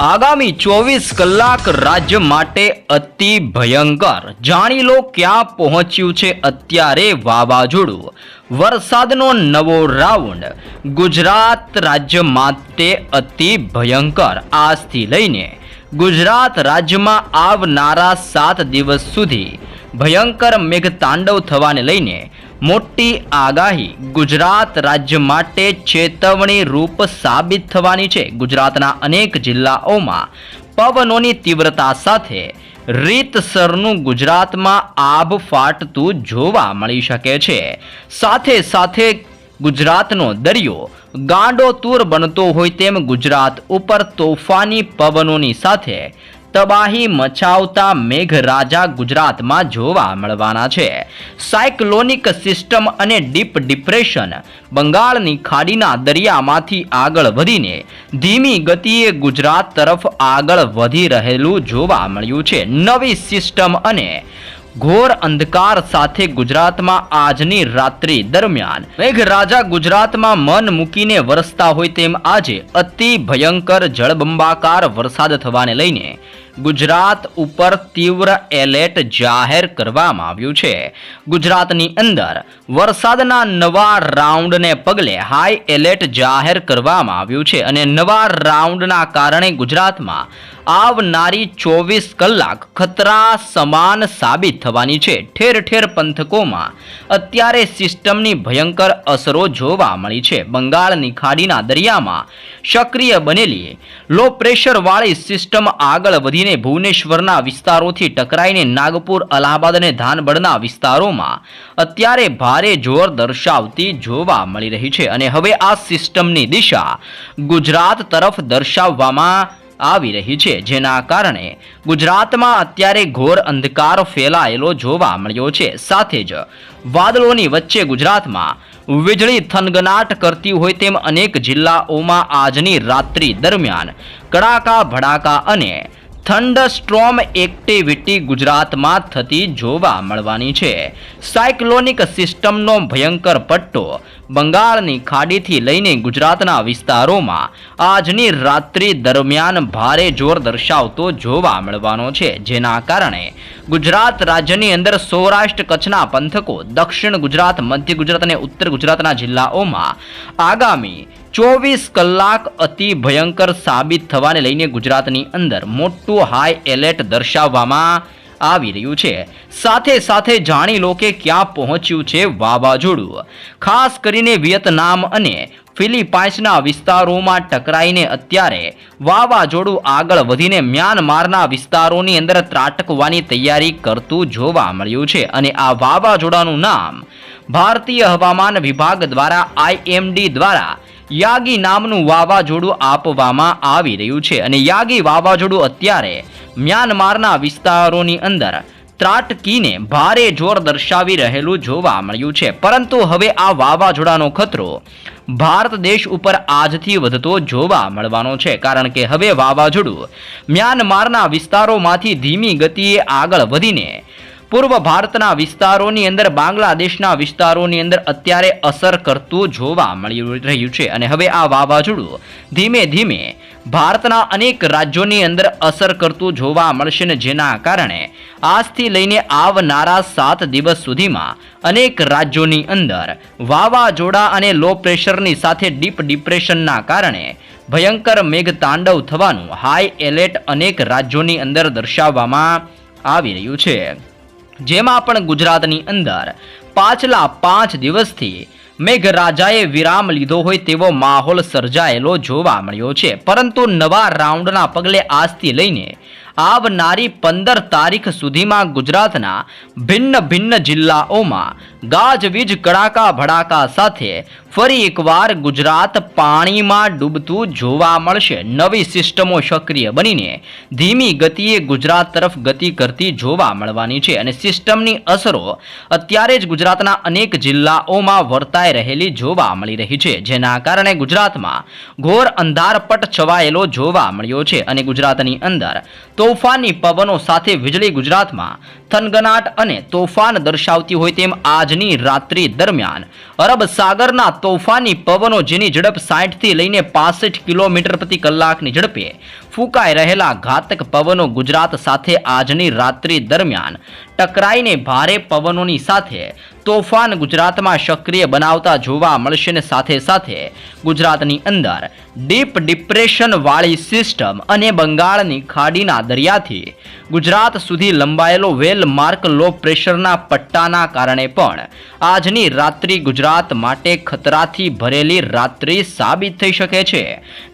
આગામી ચોવીસ કલાક રાજ્ય માટે અતિ ભયંકર. જાણી લો ક્યાં પહોંચ્યું છે અત્યારે વાવાઝોડું. વરસાદનો નવો રાઉન્ડ. ગુજરાત રાજ્ય માટે અતિ ભયંકર. આજથી લઈને ગુજરાત રાજ્યમાં આવનારા સાત દિવસ સુધી ભયંકર મેઘતાંડવ થવાને લઈને મોટી આગાહી ગુજરાત રાજ્ય માટે ચેતવણી રૂપ સાબિત થવાની છે. ગુજરાતના અનેક જિલ્લાઓમાં પવનોની તીવ્રતા સાથે રીતસરનું ગુજરાતમાં આભ ફાટતું જોવા મળી શકે છે. સાથે સાથે ગુજરાતનો દરિયો ગાંડો તૂર બનતો હોય તેમ ગુજરાત ઉપર તોફાની પવનોની સાથે તબાહી મચાવતા મેઘરાજા ગુજરાતમાં જોવા મળવાના છે. સાયક્લોનિક સિસ્ટમ અને ડીપ ડિપ્રેશન બંગાળની ખાડીના દરિયામાંથી આગળ વધીને ધીમી ગતિએ ગુજરાત તરફ આગળ વધી રહેલું જોવા મળ્યું છે. નવી સિસ્ટમ અને ઘોર અંધકાર સાથે ગુજરાતમાં આજની રાત્રિ દરમિયાન. મેઘરાજા ગુજરાતમાં મન મૂકીને વરસતા હોય તેમ આજે અતિ ભયંકર જળબંબાકાર વરસાદ થવાને લઈને ગુજરાત ઉપર તીવ્ર એલર્ટ જાહેર કરવામાં આવ્યું છે. ગુજરાતની અંદર વરસાદના નવા રાઉન્ડને પગલે હાઈ એલર્ટ જાહેર કરવામાં આવ્યું છે અને નવા રાઉન્ડના કારણે ગુજરાતમાં આવનારી ચોવીસ કલાક ખતરા સમાન સાબિત થવાની છે. ઠેર ઠેર પંથકોમાં અત્યારે સિસ્ટમની ભયંકર અસરો જોવા મળી છે. બંગાળની ખાડીના દરિયામાં સક્રિય બનેલી લો પ્રેશરવાળી સિસ્ટમ આગળ વધીને ભુવનેશ્વરના વિસ્તારોથી ટકરાઈને નાગપુર, અલ્હાબાદ અને ધાનબડના વિસ્તારોમાં અત્યારે ભારે જોર દર્શાવતી જોવા મળી રહી છે. અને હવે આ સિસ્ટમની દિશા ગુજરાત તરફ દર્શાવવામાં આવી રહી છે. જેના કારણે ગુજરાતમાં અત્યારે ઘોર અંધકાર ફેલાયેલો જોવા મળ્યો છે. સાથે જ વાદળોની વચ્ચે ગુજરાતમાં વીજળી થનગનાટ કરતી હોય તેમ અનેક જિલ્લાઓમાં આજની રાત્રિ દરમિયાન કડાકા, ભડાકા અને થંડરસ્ટ્રોમ એક્ટિવિટી ગુજરાતમાં થતી જોવા મળવાની છે. સાયક્લોનિક સિસ્ટમનો ભયંકર પટ્ટો બંગાળની ખાડીથી લઈને ગુજરાતના વિસ્તારોમાં આજની રાત્રિ દરમિયાન ભારે જોર દર્શાવતો જોવા મળવાનો છે. જેના કારણે ગુજરાત રાજ્યની અંદર સૌરાષ્ટ્ર કચ્છના પંથકો, દક્ષિણ ગુજરાત, મધ્ય ગુજરાત અને ઉત્તર ગુજરાતના જિલ્લાઓમાં આગામી ચોવીસ કલાક અતિ ભયંકર સાબિત થવાને લઈને ગુજરાતની અંદર મોટું હાઈ એલર્ટ દર્શાવવામાં આવી રહ્યું છે. સાથે સાથે જાણી લો કે ક્યાં પહોંચ્યું છે વાવાઝોડું. ખાસ કરીને વિયેતનામ અને ફિલિપાઇન્સના વિસ્તારોમાં ટકરાઈને અત્યારે વાવાઝોડું આગળ વધીને મ્યાનમારના વિસ્તારોની અંદર ત્રાટકવાની તૈયારી કરતું જોવા મળ્યું છે અને આ વાવાઝોડાનું નામ ભારતીય હવામાન વિભાગ દ્વારા આઈએમડી દ્વારા યાગી નામનું વાવાઝોડું આપવામાં આવી રહ્યું છે. અને યાગી વાવાઝોડું અત્યારે મ્યાનમારના વિસ્તારોની અંદર ત્રાટકીને ભારે જોર દર્શાવી રહેલું જોવા મળ્યું છે. પરંતુ હવે આ વાવાઝોડાનો ખતરો ભારત દેશ ઉપર આજથી વધતો જોવા મળવાનો છે. કારણ કે હવે વાવાઝોડું મ્યાનમારના વિસ્તારોમાંથી ધીમી ગતિએ આગળ વધીને પૂર્વ ભારતના વિસ્તારોની અંદર, બાંગ્લાદેશના વિસ્તારોની અંદર અત્યારે અસર કરતું જોવા મળી રહ્યું છે. અને હવે આ વાવાઝોડું ધીમે ધીમે ભારતના અનેક રાજ્યોની અંદર અસર કરતું જોવા મળશે ને જેના કારણે આજથી લઈને આવનારા સાત દિવસ સુધીમાં અનેક રાજ્યોની અંદર વાવાઝોડા અને લો પ્રેશરની સાથે ડીપ ડિપ્રેશનના કારણે ભયંકર મેઘતાંડવ થવાનું હાઈ એલર્ટ અનેક રાજ્યોની અંદર દર્શાવવામાં આવી રહ્યું છે. જેમાં પણ ગુજરાતની અંદર પાછલા પાંચ દિવસથી મેઘરાજાએ વિરામ લીધો હોય તેવો માહોલ સર્જાયેલો જોવા મળ્યો છે. પરંતુ નવા રાઉન્ડના પગલે આજથી લઈને આવનારી પંદર તારીખ સુધીમાં ગુજરાતના ભિન્ન ભિન્ન જિલ્લાઓમાં ગાજવીજ કડાકા ભડાકા સાથે ફરી એકવાર ગુજરાત પાણીમાં ડૂબતું જોવા મળશે. નવી સિસ્ટમો સક્રિય બનીને ધીમી ગતિએ ગુજરાત તરફ ગતિ કરતી જોવા મળવાની છે અને સિસ્ટમની અસરો અત્યારે જ ગુજરાતના અનેક જિલ્લાઓમાં વર્તાઈ રહેલી જોવા મળી રહી છે, જેના કારણે ગુજરાતમાં ઘોર અંધારપટ છવાયેલો જોવા મળ્યો છે અને ગુજરાતની અંદર તોફાની પવનો સાથે વીજળી ગુજરાતમાં થનગનાટ અને તોફાન દર્શાવતી હોય તેમ આજની રાત્રિ દરમિયાન. અરબ સાગરના તોફાની પવનો જેની ઝડપ સાઠથી લઈને પાસઠ કિલોમીટર પ્રતિ કલાકની ઝડપે ફૂંકાઈ રહેલા ઘાતક પવનો ગુજરાત સાથે આજની રાત્રિ દરમિયાન ટકરાઈને ભારે પવનોની સાથે તોફાન ગુજરાતમાં સક્રિય બનાવતા જોવા મળશે સાથે સાથે ગુજરાતની અંદર ડીપ ડિપ્રેશનવાળી સિસ્ટમ અને બંગાળની ખાડીના દરિયાથી ગુજરાત સુધી લંબાયેલો વેલ માર્ક લો પ્રેશરના પટ્ટાના કારણે પણ આજની રાત્રિ ગુજરાત માટે ખતરાથી ભરેલી રાત્રિ સાબિત થઈ શકે છે.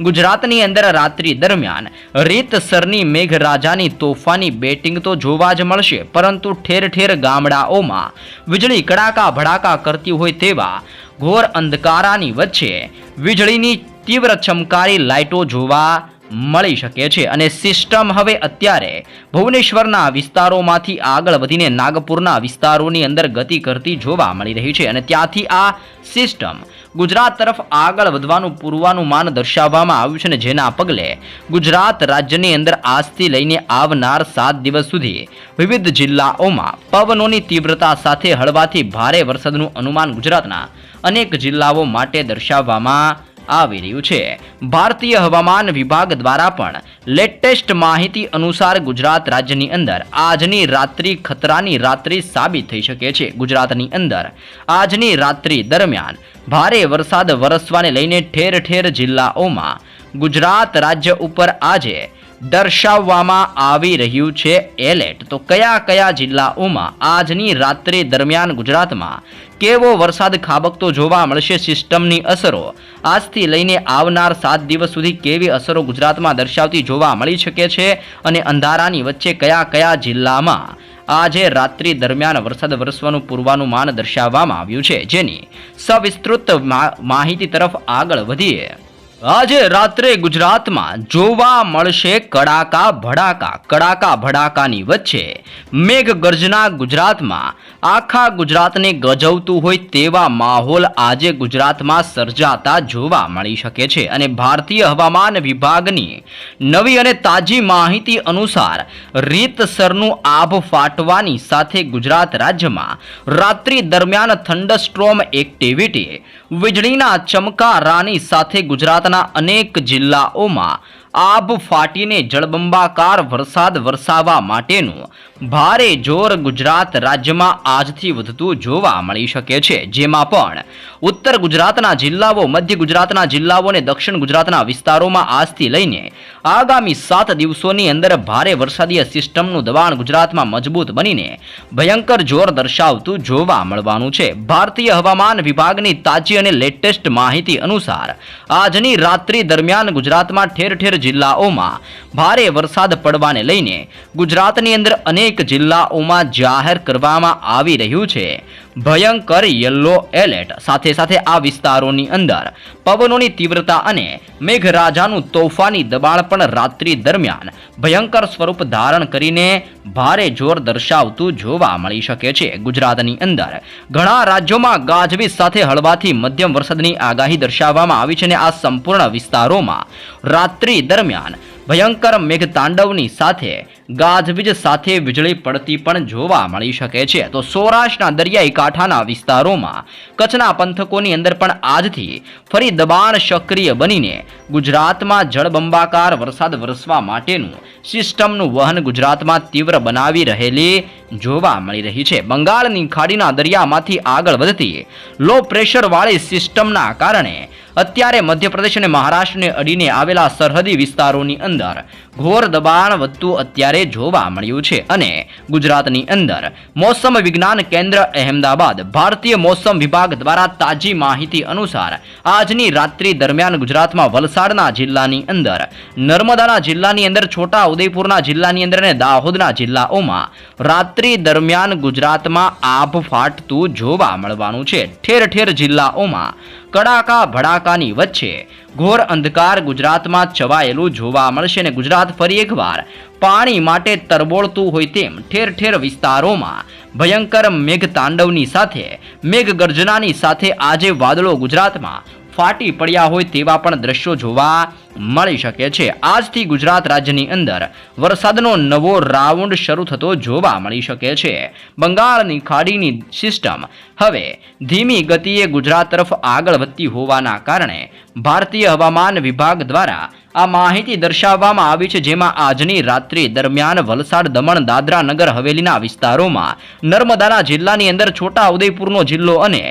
ગુજરાતની અંદર રાત્રિ દરમિયાન રીતસરની મેઘરાજાની તોફાની બેટિંગ તો જોવા જ મળશે, પરંતુ ઠેર ઠેર ગામડાઓમાં વીજળી કડાકા ભડાકા કરતી હોય તેવા ઘોર અંધકારાની વચ્ચે વીજળીની તીવ્ર ચમકારી લાઇટો જોવા મળી શકે છે. અને સિસ્ટમ હવે અત્યારે ભુવનેશ્વરના વિસ્તારોમાંથી આગળ વધીને નાગપુરના વિસ્તારોની અંદર ગતિ કરતી જોવા મળી રહી છે. અને ત્યાંથી આ સિસ્ટમ ગુજરાત તરફ આગળ વધવાનું પૂર્વાનુમાન દર્શાવવામાં આવ્યું છે. અને જેના પગલે ગુજરાત રાજ્યની અંદર આજથી લઈને આવનાર સાત દિવસ સુધી વિવિધ જિલ્લાઓમાં પવનોની તીવ્રતા સાથે હળવાથી ભારે વરસાદનું અનુમાન ગુજરાતના અનેક જિલ્લાઓ માટે દર્શાવવામાં આવી રહ્યું છે. ભારતીય હવામાન વિભાગ દ્વારા પણ લેટેસ્ટ માહિતી અનુસાર ગુજરાત રાજ્યની અંદર આજની રાત્રિ ખતરાની રાત્રિ સાબિત થઈ શકે છે. ગુજરાતની અંદર આજની રાત્રિ દરમિયાન ભારે વરસાદ વરસવાને લઈને ઠેર ઠેર જિલ્લાઓમાં ગુજરાત રાજ્ય ઉપર આજે દર્શાવવામાં આવી રહ્યું છે એલર્ટ. તો કયા કયા જિલ્લાઓમાં આજની રાત્રિ દરમિયાન ગુજરાતમાં કેવો વરસાદ ખાબકતો જોવા મળશે, સિસ્ટમની અસરો? આજથી લઈને આવનાર સાત દિવસ સુધી કેવી અસરો ગુજરાતમાં દર્શાવતી જોવા મળી શકે છે? અને અંધારાની વચ્ચે કયા કયા જિલ્લામાં આજે રાત્રિ દરમિયાન વરસાદ વરસવાનું પૂર્વાનુમાન દર્શાવવામાં આવ્યું છે? જેની સવિસ્તૃત માહિતી તરફ આગળ વધીએ. આજે રાત્રે ગુજરાતમાં જોવા મળશે કડાકા ભડાકા. કડાકા ભડાકાની વચ્ચે મેઘ ગર્જના ગુજરાતમાં. આખા ગુજરાતને ગજવતું હોય તેવા માહોલ આજે ગુજરાતમાં સર્જાતા જોવા મળી શકે છે અને ભારતીય હવામાન વિભાગની નવી અને તાજી માહિતી અનુસાર રીતસરનું આભ ફાટવાની સાથે ગુજરાત રાજ્યમાં રાત્રિ દરમિયાન થંડરસ્ટ્રોમ એક્ટિવિટી, વીજળીના ચમકારાની સાથે ગુજરાતના અનેક જિલ્લાઓમાં આભ ફાટીને જળબંબાકાર વરસાદ વરસાવવા માટેનું ભારે જોર ગુજરાત રાજ્યમાં આજથી વધતું જોવા મળી શકે છે. જેમાં પણ ઉત્તર ગુજરાતના જિલ્લાઓ, મધ્ય ગુજરાતના જિલ્લાઓ અને દક્ષિણ ગુજરાતના વિસ્તારોમાં આજથી લઈને આગામી સાત દિવસોની અંદર ભારે વરસાદીય સિસ્ટમનું દબાણ ગુજરાતમાં મજબૂત બનીને ભયંકર જોર દર્શાવતું જોવા મળવાનું છે. ભારતીય હવામાન વિભાગની તાજી અને લેટેસ્ટ માહિતી અનુસાર, આજની રાત્રિ દરમિયાન ગુજરાતમાં ઠેર ઠેર જિલ્લાઓમાં ભારે વરસાદ પડવાને લઈને ગુજરાતની અંદર અનેક જિલ્લાઓમાં જાહેર કરવામાં આવી રહ્યું છે. ભયંકર યલો એલર્ટ. સાથે સાથે આ વિસ્તારોની અંદર પવનોની તીવ્રતા અને મેઘરાજાનું તોફાની દબાણ પણ રાત્રિ દરમિયાન ભયંકર સ્વરૂપ ધારણ કરીને ભારે જોર દર્શાવતું જોવા મળી શકે છે. ગુજરાતની અંદર ઘણા રાજ્યોમાં ગાજવીજ સાથે હળવાથી મધ્યમ વરસાદની આગાહી દર્શાવવામાં આવી છે અને આ સંપૂર્ણ વિસ્તારોમાં રાત્રિ દરમિયાન ભયંકર મેઘતાંડવની સાથે ગાજવીજ સાથે વીજળી પડતી પણ જોવા મળી શકે છે. તો સૌરાષ્ટ્રના દરિયાઈ કાંઠાના વિસ્તારોમાં કચ્છના પંથકોની અંદર પણ આજથી ફરી દબાણ સક્રિય બનીને ગુજરાતમાં જળબંબાકાર વરસાદ વરસવા માટેનું સિસ્ટમનું વહન ગુજરાતમાં તીવ્ર બનાવી રહેલી જોવા મળી રહી છે. બંગાળની ખાડીના દરિયામાંથી આગળ વધતી લો પ્રેશરવાળી સિસ્ટમના કારણે અત્યારે મધ્યપ્રદેશ અને મહારાષ્ટ્રને અડીને આવેલા સરહદી વિસ્તારોની અંદર ઘોર દબાણ વધતું અત્યારે જોવા મળ્યું છે. અને ગુજરાતની અંદર મોસમ વિજ્ઞાન કેન્દ્ર અહેમદાબાદ ભારતીય મોસમ વિભાગ દ્વારા તાજી માહિતી અનુસાર આજની રાત્રિ દરમિયાન ગુજરાતમાં વલસાડના જિલ્લાની અંદર, નર્મદાના જિલ્લાની અંદર છોટા ઉદયપુરના જિલ્લાની અંદર અને દાહોદના જિલ્લાઓમાં રાત્રિ દરમિયાન ગુજરાતમાં આભ ફાટતું જોવા મળવાનું છે. ઠેર ઠેર જિલ્લાઓમાં કડાકા, ભડાકાની વચ્ચે ઘોર અંધકાર ગુજરાતમાં છવાયેલું જોવા મળશે અને ગુજરાત ફરી એકવાર પાણી માટે તરબોળતું હોય તેમ ઠેર ઠેર વિસ્તારોમાં ભયંકર મેઘ તાંડવની સાથે, મેઘગર્જનાની સાથે આજે વાદળો ગુજરાતમાં ફાટી પડ્યા હોય તેવા પણ દ્રશ્યો જોવા મળી શકે છે. આજથી ગુજરાત રાજ્યની અંદર વરસાદનો નવો રાઉન્ડ શરૂ થતો જોવા મળી શકે છે. બંગાળની ખાડીની સિસ્ટમ હવે ધીમી ગતિએ ગુજરાત તરફ આગળ વધતી હોવાના કારણે ભારતીય હવામાન વિભાગ દ્વારા આ માહિતી દર્શાવવામાં આવી છે, જેમાં આજની રાત્રિ દરમિયાન વલસાડ, દમણ, દાદરા નગર, હવેલીના વિસ્તારોમાં નર્મદાના જિલ્લાની અંદર છોટા ઉદયપુરનો જિલ્લો અને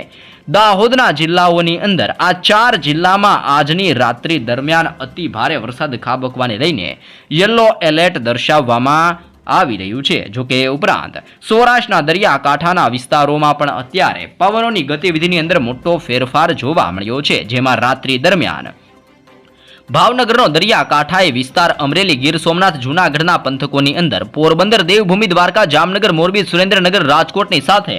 દાહોદના જિલ્લાઓની અંદર આ ચાર જિલ્લામાં આજની રાત્રિ દરમિયાન અતિ ભારે વરસાદ ખાબકવાને લઈને યલો એલર્ટ દર્શાવવામાં આવી રહ્યું છે. જો કે ઉપરાંત સૌરાષ્ટ્રના દરિયાકાંઠાના વિસ્તારોમાં પણ અત્યારે પવનોની ગતિવિધિની અંદર મોટો ફેરફાર જોવા મળ્યો છે. જેમાં રાત્રિ દરમિયાન ભાવનગરનો દરિયાકાંઠાએ વિસ્તાર અમરેલી ગીર સોમનાથ જૂનાગઢના પંથકોની અંદર પોરબંદર દેવભૂમિ દ્વારકા જામનગર મોરબી સુરેન્દ્રનગર રાજકોટની સાથે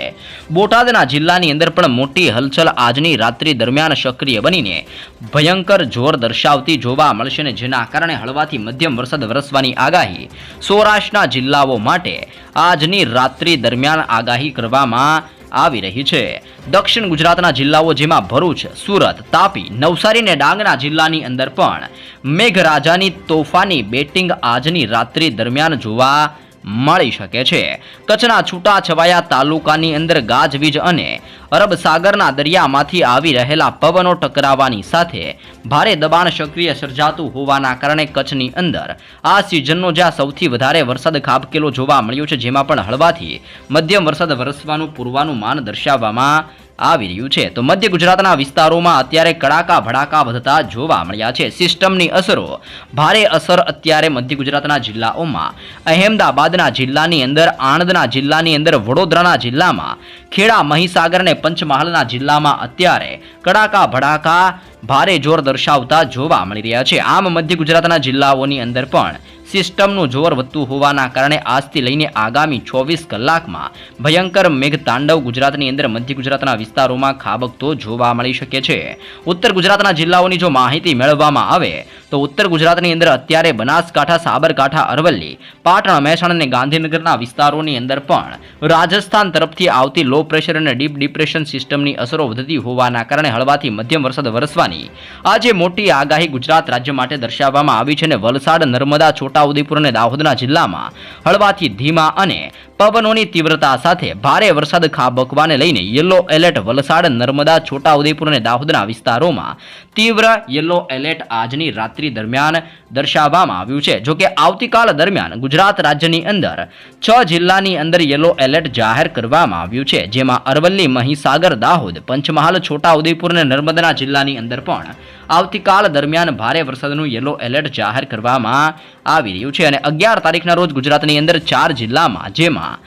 બોટાદના જિલ્લાની અંદર પણ મોટી હલચલ આજની રાત્રિ દરમિયાન સક્રિય બનીને ભયંકર જોર દર્શાવતી જોવા મળશે ને જેના કારણે હળવાથી મધ્યમ વરસાદ વરસવાની આગાહી સૌરાષ્ટ્રના જિલ્લાઓ માટે આજની રાત્રિ દરમિયાન આગાહી કરવામાં આવી રહી છે. દક્ષિણ ગુજરાતના જિલ્લાઓ જેમાં ભરૂચ, સુરત, તાપી, નવસારી અને ડાંગના જિલ્લાની અંદર પણ મેઘરાજાની તોફાની બેટિંગ આજની રાત્રિ દરમિયાન જોવા મળી શકે છે. કચ્છના છૂટા છવાયા તાલુકાની અંદર ગાજવીજ અને અરબ સાગરના દરિયામાંથી આવી રહેલા પવનો ટકરાવાની સાથે ભારે દબાણ સક્રિય સર્જાતું હોવાના કારણે કચ્છની અંદર આ સિઝનનો જ્યાં સૌથી વધારે વરસાદ ખાબકેલો જોવા મળ્યો છે, જેમાં પણ હળવાથી મધ્યમ વરસાદ વરસવાનું પૂર્વાનુમાન દર્શાવવામાં આવી રહ્યું છે. તો મધ્ય ગુજરાતના વિસ્તારોમાં અત્યારે કડાકા, ભડાકા વધતા જોવા મળ્યા છે. સિસ્ટમની અસરો ભારે અસર અત્યારે મધ્ય ગુજરાતના જિલ્લાઓમાં. અહેમદાબાદના જિલ્લાની અંદર, આણંદના જિલ્લાની અંદર, વડોદરાના જિલ્લામાં, ખેડા, મહીસાગર અને પંચમહાલના જિલ્લામાં અત્યારે કડાકા, ભડાકા ભારે જોર દર્શાવતા જોવા મળી રહ્યા છે. આમ મધ્ય ગુજરાતના જિલ્લાઓની અંદર પણ સિસ્ટમનું જોર વધતું હોવાના કારણે આજથી લઈને આગામી ચોવીસ કલાકમાં ભયંકર મેઘતાંડવ ગુજરાતની અંદર મધ્ય ગુજરાતના વિસ્તારોમાં ખાબકતો જોવા મળી શકે છે. ઉત્તર ગુજરાતના જિલ્લાઓની જો માહિતી મેળવવામાં આવે તો ઉત્તર ગુજરાતની અંદર અત્યારે બનાસકાંઠા, સાબરકાંઠા, અરવલ્લી, પાટણ મહેસાણા અને ગાંધીનગરના વિસ્તારોની અંદર પણ રાજસ્થાન તરફથી આવતી લો પ્રેશર અને ડીપ ડિપ્રેશન સિસ્ટમની અસરો વધતી હોવાના કારણે હળવાથી મધ્યમ વરસાદ વરસવાની આજે મોટી આગાહી ગુજરાત રાજ્ય માટે દર્શાવવામાં આવી છે અને વલસાડ, નર્મદા, છોટાઉદેપુર અને દાહોદના જિલ્લામાં હળવાથી ધીમા અને પવનોની તીવ્રતા સાથે ભારે વરસાદ ખાબકવાને લઈને યલો એલર્ટ વલસાડ, નર્મદા, છોટાઉદેપુર અને દાહોદના વિસ્તારોમાં તીવ્ર યલો એલર્ટ આજની રાત્રિ દરમિયાન દર્શાવવામાં આવ્યું છે. જો કે આવતીકાલ દરમિયાન ગુજરાત રાજ્યની અંદર છ જિલ્લાની અંદર યલો એલર્ટ જાહેર કરવામાં આવ્યું છે. જેમાં અરવલ્લી, મહીસાગર, દાહોદ, પંચમહાલ, છોટાઉદેપુર અને નર્મદાના જિલ્લાની અંદર પણ આવતીકાલ દરમિયાન ભારે વરસાદનું યલો એલર્ટ જાહેર કરવામાં આવી રહ્યું છે. અને અગિયાર તારીખના રોજ ગુજરાતની અંદર ચાર જિલ્લામાં, જેમાં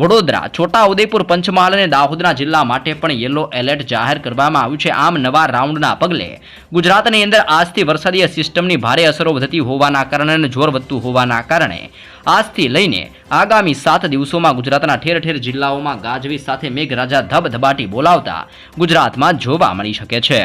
વડોદરા છોટા ઉદેપુર પંચમહાલ અને દાહોદના જિલ્લા માટે પણ યલો એલર્ટ જાહેર કરવામાં આવ્યું છે. આમ નવા રાઉન્ડના પગલે ગુજરાતની અંદર આજથી વરસાદીય સિસ્ટમની ભારે અસરો વધતી હોવાના કારણે અને જોર વધતું હોવાના કારણે આજથી લઈને આગામી સાત દિવસોમાં ગુજરાતના ઠેર ઠેર જિલ્લાઓમાં ગાજવીજ સાથે મેઘરાજા ધબધબાટી બોલાવતા ગુજરાતમાં જોવા મળી શકે છે.